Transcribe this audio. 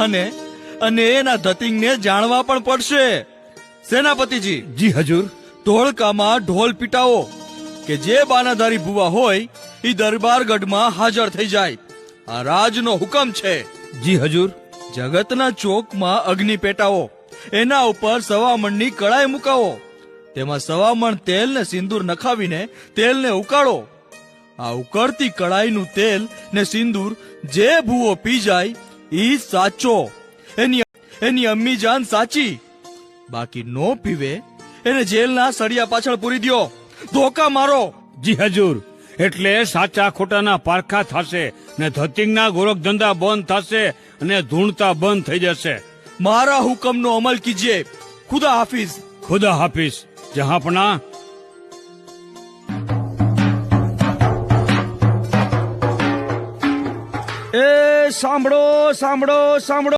અને અને એના ધતિંગને જાણવા પણ પડશે. સેનાપતિજી જી હજુર. ધોળકામાં ઢોલ પીટાવો કે જે બાનાધારી ભુવા હોય એ દરબારગઢમાં હાજર થઈ જાય. આ રાજનો હુકમ છે. જી હજુર. જગતના ચોકમાં અગ્નિ પેટાવો એના ઉપર સવામણની કડાઈ મુકાવો. તેમાં સવામણ તેલ ને સિંદૂર નખાવીને તેલને ઉકાળો. આ ઉકળતી કળાઈનું તેલ ને સિંદૂર જે ભૂવો પી જાય ઈ સાચો. એની એની અમ્મી જાન સાચી. બાકી નો પીવે એને જેલના સળિયા પાછળ પૂરી દો ધોકા મારો. જી હજુર એટલે સાચા ખોટાના પારખા થશે ને ધતિંગના ગોરખ ધંધા બંધ થશે અને ધૂણતા બંધ થઈ જશે. મારા હુકમનો અમલ કીજીએ ખુદા હાફિઝ. ખુદા હાફિઝ. જહાપના એ સાંભળો સાંભળો સાંભળો.